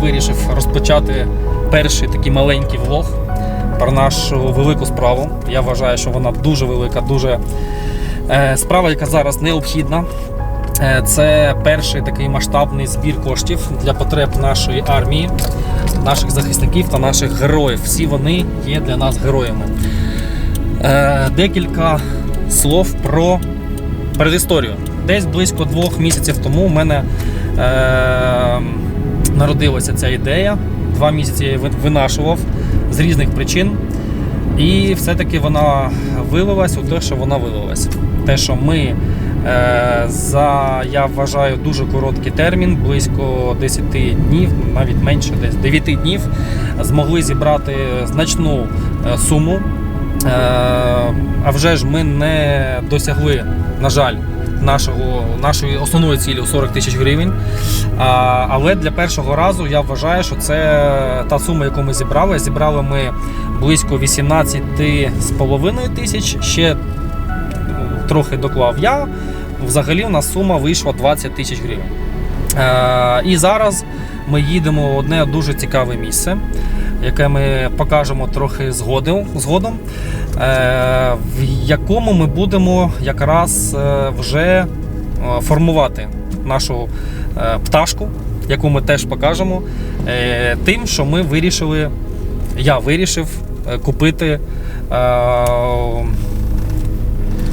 вирішив розпочати перший такий маленький влог про нашу велику справу. Я вважаю, що вона дуже велика, дуже е, справа, яка зараз необхідна. Е, Це перший такий масштабний збір коштів для потреб нашої армії, наших захисників та наших героїв. Всі вони є для нас героями. Е, Декілька слов про передісторію. Десь близько двох місяців тому у мене народилася ця ідея. Два місяці я її винашував з різних причин. І все-таки вона вилилась у те, що вона вилилась. Те, що ми е, за, я вважаю, дуже короткий термін, близько 10 днів, навіть менше, десь 9 днів, змогли зібрати значну е, суму. Е, а вже ж ми не досягли, на жаль, нашого, нашої основної цілі у 40 тисяч гривень. А, але для першого разу я вважаю, що це та сума, яку ми зібрали. Зібрали ми близько 18,5 тисяч. Ще трохи доклав я. Взагалі у нас сума вийшла 20 тисяч гривень. Е, і зараз ми їдемо в одне дуже цікаве місце, яке ми покажемо трохи згодом, згодом е, в якому ми будемо якраз е, вже е, формувати нашу пташку, яку ми теж покажемо, тим, що ми вирішили, я вирішив купити.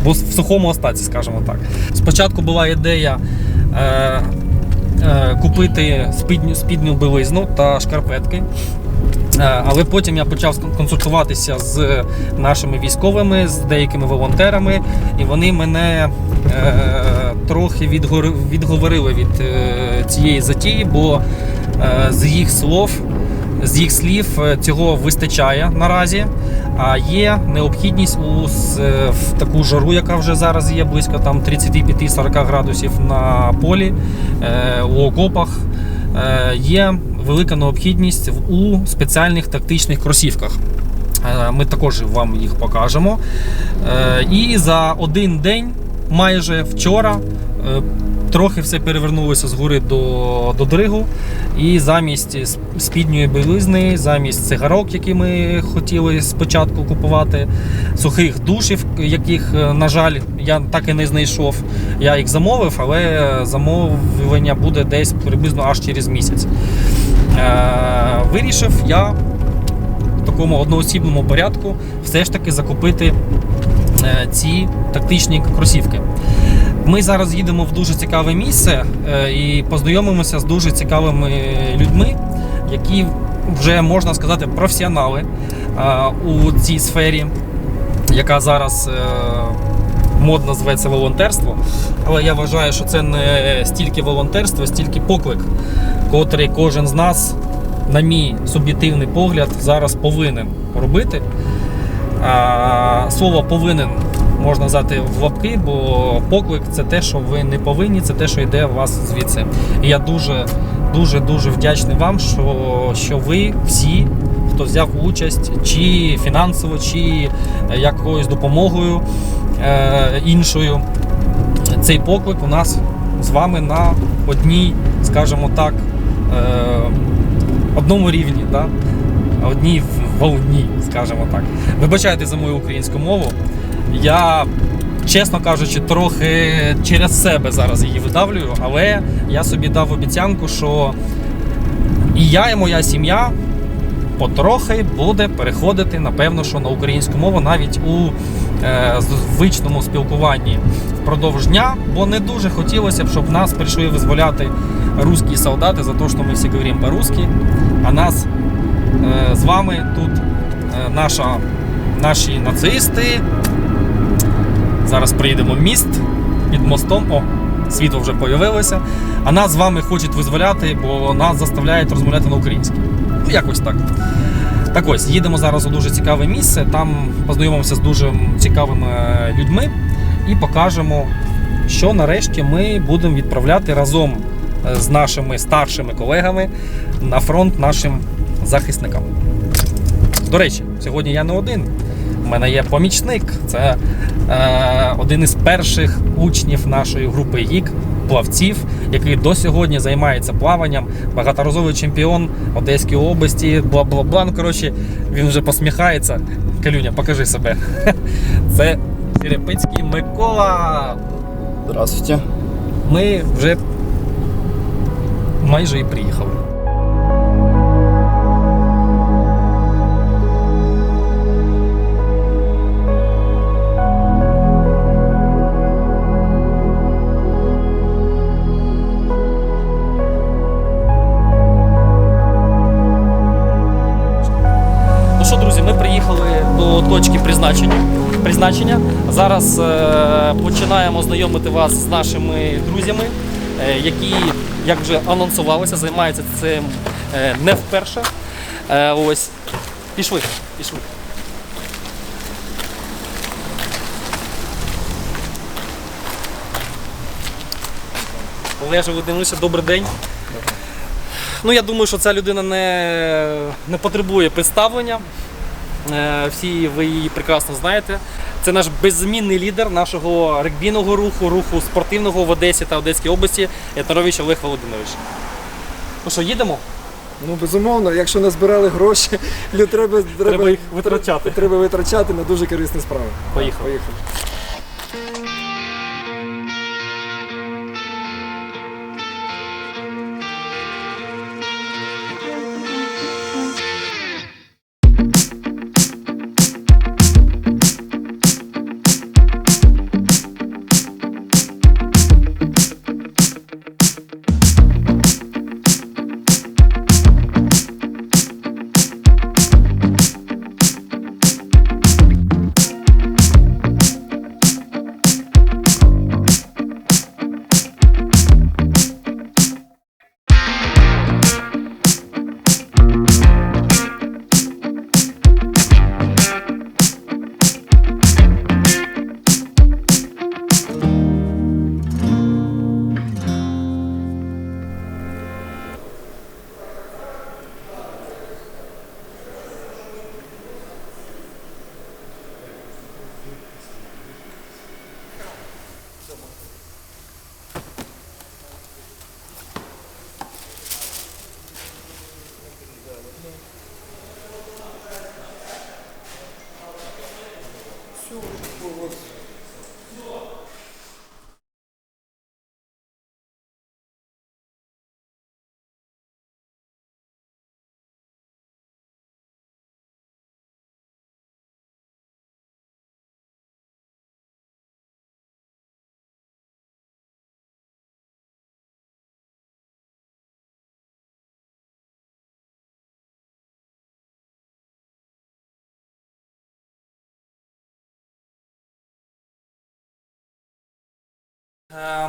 в сухому остатці, скажімо так. Спочатку була ідея купити спідню, спідню білизну та шкарпетки. Е, Але потім я почав консультуватися з нашими військовими, з деякими волонтерами, і вони мене е, трохи відговорили від е, цієї затії, бо е, з їх слов, з їх слів е, цього вистачає наразі. А є необхідність у е, в таку жару, яка вже зараз є, близько там 35-40 градусів на полі, е, у окопах. Є велика необхідність у спеціальних тактичних кросівках. Е, Ми також вам їх покажемо. Е, І за один день, майже вчора, е, трохи все перевернулося з гори до, до дригу. І замість спідньої білизни, замість цигарок, які ми хотіли спочатку купувати, сухих душів, яких, на жаль, я так і не знайшов. Я їх замовив, але замовлення буде десь приблизно аж через місяць. Е, Вирішив я в такому одноосібному порядку все ж таки закупити е, ці тактичні кросівки. Ми зараз їдемо в дуже цікаве місце е, і познайомимося з дуже цікавими людьми, які вже можна сказати професіонали у цій сфері, яка зараз модно зветься волонтерство. Але я вважаю, що це не стільки волонтерство, стільки поклик, котрий кожен з нас, на мій суб'єктивний погляд, зараз повинен робити. А, слово повинен можна взяти в лапки, бо поклик це те, що ви не повинні, це те, що йде у вас звідси. І я дуже, дуже, дуже вдячний вам, що, що ви всі, хто взяв участь, чи фінансово, чи якоюсь допомогою е, іншою. Цей поклик у нас з вами на одній, скажімо так, е, одному рівні. Да? Одній волні, скажімо так. Вибачайте за мою українську мову. Я, чесно кажучи, трохи через себе зараз її видавлюю, але я собі дав обіцянку, що і я, і моя сім'я потрохи буде переходити, напевно, що на українську мову навіть у е, звичному спілкуванні впродовж дня, бо не дуже хотілося б, щоб нас прийшли визволяти русські солдати за те, що ми всі говоримо по-русски, а нас е, з вами тут е, наша, наші нацисти. Зараз приїдемо в міст під мостом. О, світло вже появилося. А нас з вами хочуть визволяти, бо нас заставляють розмовляти на українській. Ну, якось так. Так ось, їдемо зараз у дуже цікаве місце. Там познайомимося з дуже цікавими е, людьми і покажемо, що нарешті ми будемо відправляти разом е, з нашими старшими колегами на фронт нашим захисникам. До речі, сьогодні я не один. У мене є помічник. Це е, один із перших учнів нашої групи ГІК плавців, який до сьогодні займається плаванням, багаторазовий чемпіон Одеської області, бла бла бла. Коротше, він вже посміхається. Калюня, покажи себе. Це Черепицький Микола. Здравствуйте. Ми вже майже і приїхали. Призначення. Зараз е, починаємо знайомити вас з нашими друзями, е, які, як вже анонсувалося, займаються цим е, не вперше. Ось. Пішли, пішли. Олеже Володимировичу, добрий день. Ну, я думаю, що ця людина не, не потребує представлення. Всі ви її прекрасно знаєте. Це наш беззмінний лідер нашого регбійного руху, руху спортивного в Одесі та Одеській області Ятарович Олег Володимирович. Ну що, їдемо? Ну безумовно, якщо назбирали гроші, треба, треба, треба, їх витрачати. Треба витрачати на дуже корисні справи. Поїхали. Поїхали.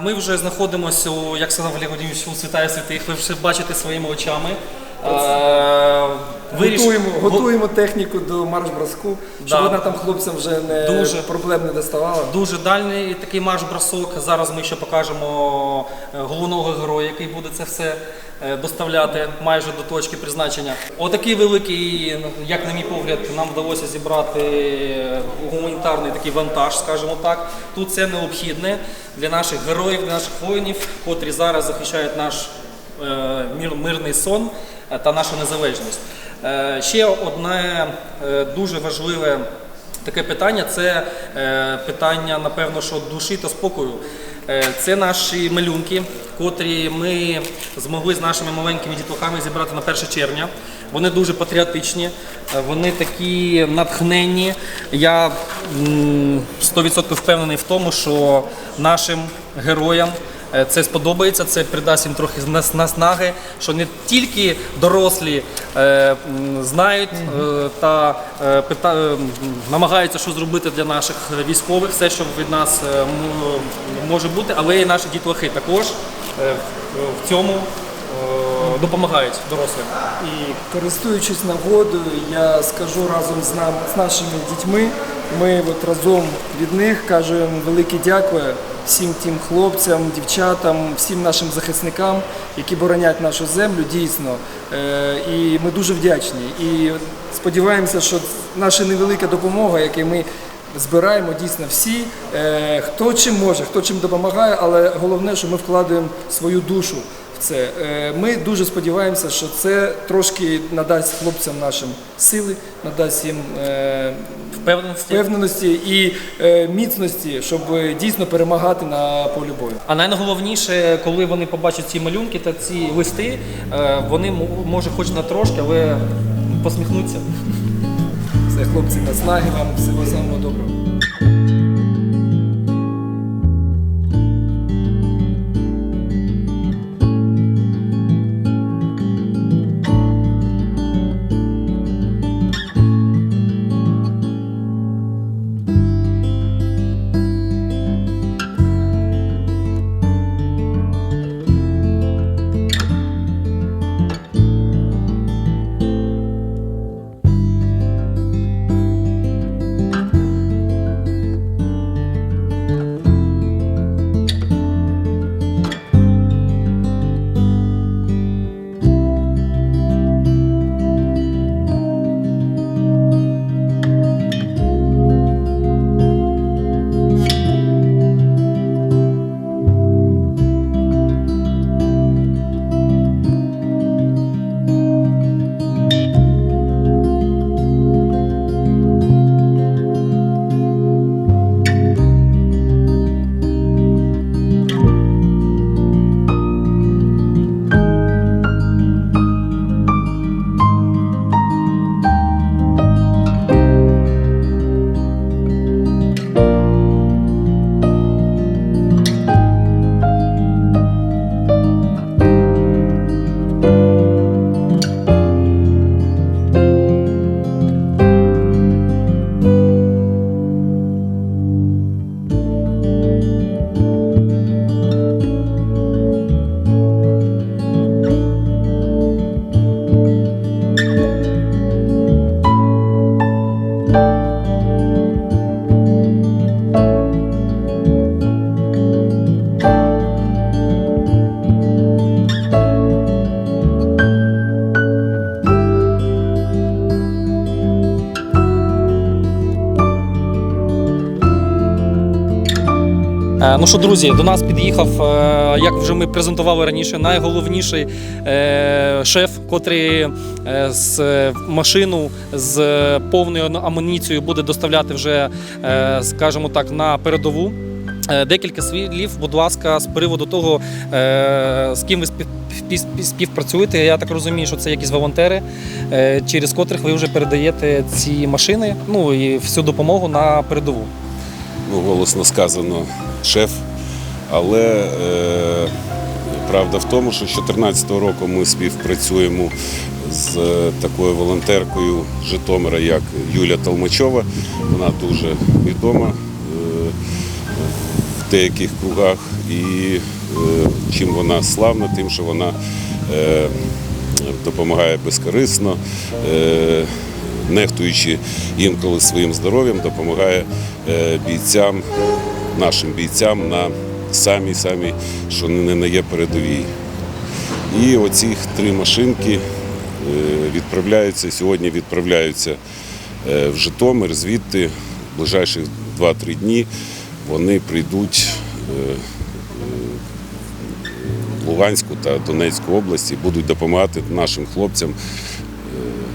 Ми вже знаходимося, у, як сказав Олег Володимирович, у святая святих. Ви вже бачите своїми очами. Е, виріш- Готуємо, готуємо техніку до марш-броску, щоб вона там хлопцям вже не Дуже. проблем не доставала. Дуже дальний такий марш-бросок. Зараз ми ще покажемо е, головного героя, який буде це все е, доставляти майже до точки призначення. Отакий великий, як на мій погляд, нам вдалося зібрати е, гуманітарний такий вантаж, скажімо так. Тут це необхідне для наших героїв, для наших воїнів, котрі зараз захищають наш е, мирний сон е, та нашу незалежність. Е, Ще одне е, дуже важливе таке питання це е, питання, напевно, що душі та спокою. Е, Це наші малюнки, котрі ми змогли з нашими маленькими дітлахами зібрати на 1 червня. Вони дуже патріотичні, е, вони такі натхненні. Я м, 100% впевнений в тому, що нашим героям Це сподобається, це придасть їм трохи нас- наснаги, що не тільки дорослі е, знають е, та е, пита, е, намагаються що зробити для наших військових, все, що від нас е, м- може бути, але і наші дітлахи також е, в- цьому е, допомагають дорослим. І користуючись нагодою, я скажу разом з нам з нашими дітьми. Ми от разом від них кажемо велике дякую всім тим хлопцям, дівчатам, всім нашим захисникам, які боронять нашу землю, дійсно. Е, І ми дуже вдячні. І сподіваємося, що наша невелика допомога, яку ми збираємо дійсно всі, е, хто чим може, хто чим допомагає, але головне, що ми вкладаємо свою душу в це. Е, Ми дуже сподіваємося, що це трошки надасть хлопцям нашим сили, надасть їм е, Впевненості. впевненості і е, міцності, щоб дійсно перемагати на полі бою. А найголовніше, коли вони побачать ці малюнки та ці листи, вони може хоч на трошки, але посміхнуться. Все, хлопці, наснаги вам всього самого доброго. Ну що, друзі, до нас під'їхав, е, як вже ми презентували раніше, найголовніший е, шеф, котрий е, з машину з повною амуніцією буде доставляти вже, скажімо так, на передову. Декілька слів, будь ласка, з приводу того, з ким ви спів- спів- співпрацюєте. Я так розумію, що це якісь волонтери, через котрих ви вже передаєте ці машини, ну і всю допомогу на передову. Голосно сказано шеф. Але е, правда в тому, що з 2014 року ми співпрацюємо з е, такою волонтеркою Житомира, як Юля Толмачова. Вона дуже відома е, в деяких кругах. І е, чим вона славна, тим, що вона е, допомагає безкорисно. Е, нехтуючи інколи своїм здоров'ям, допомагає е, бійцям, нашим бійцям на самі самі, що не на є передовій. І оці три машинки е, відправляються сьогодні. Відправляються е, в Житомир. Звідти в ближайші 2-3 дні вони прийдуть в Луганську та Донецьку області, будуть допомагати нашим хлопцям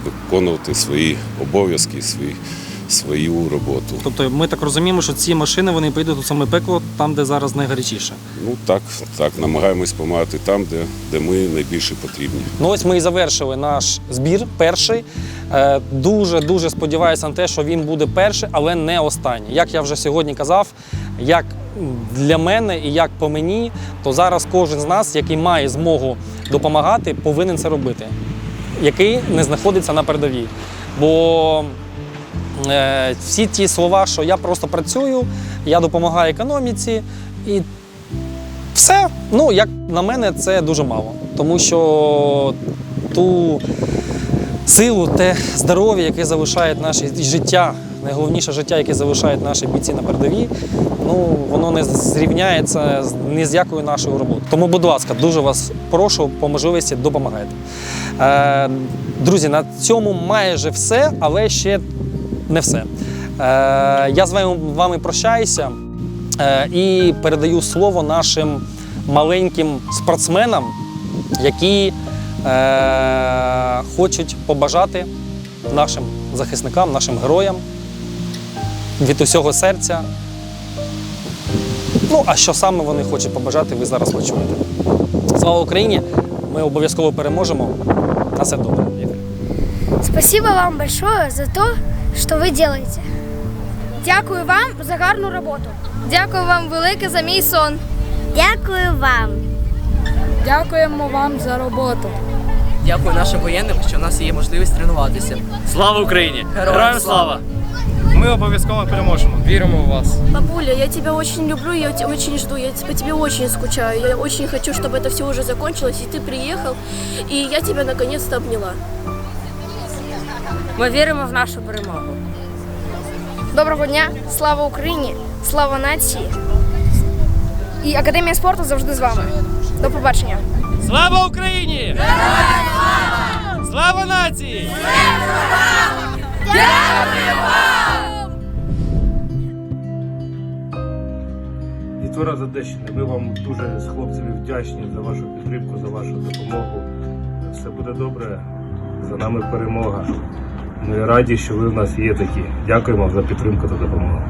виконувати свої обов'язки, свої, свою роботу. Тобто ми так розуміємо, що ці машини вони поїдуть у саме пекло, там, де зараз найгарячіше. Ну так, так, намагаємось допомагати там, де, де ми найбільше потрібні. Ну ось ми і завершили наш збір перший. Е, Дуже дуже сподіваюся на те, що він буде перший, але не останній. Як я вже сьогодні казав, як для мене і як по мені, то зараз кожен з нас, який має змогу допомагати, повинен це робити, який не знаходиться на передовій. Бо е, всі ті слова, що я просто працюю, я допомагаю економіці, і все, ну як на мене, це дуже мало. Тому що ту силу, те здоров'я, яке залишає наше життя, найголовніше життя, яке залишають наші бійці на передовій, ну воно не зрівняється ні з якою нашою роботою. Тому, будь ласка, дуже вас прошу по можливості допомагайте. Е, друзі, на цьому майже все, але ще не все. я з вами, вами прощаюся е, і передаю слово нашим маленьким спортсменам, які е, хочуть побажати нашим захисникам, нашим героям від усього серця. Ну, а що саме вони хочуть побажати, ви зараз почуєте. Слава Україні! Ми обов'язково переможемо. На все добре. Спасибо вам большое за то, что вы делаете. Дякую вам за гарну роботу. Дякую вам велике за мій сон. Дякую вам. Дякуємо вам за роботу. Дякую нашим воєнним, що в нас є можливість тренуватися. Слава Україні! Героям слава! Ми обов'язково переможемо. Віримо в вас. Бабуля, я тебя очень люблю, я тебя очень жду, я по тебе очень скучаю. Я очень хочу, чтобы это все уже закончилось, и ты приехал, и я тебя наконец-то обняла. Ми віримо в нашу перемогу. Доброго дня, слава Україні, слава нації. І Академія спорту завжди з вами. До побачення. Слава Україні! Слава! Слава нації! Дітвора за Одещини, ми вам дуже з хлопцями вдячні за вашу підтримку, за вашу допомогу. Все буде добре, за нами перемога. Ми раді, що ви в нас є такі. Дякуємо за підтримку та допомогу.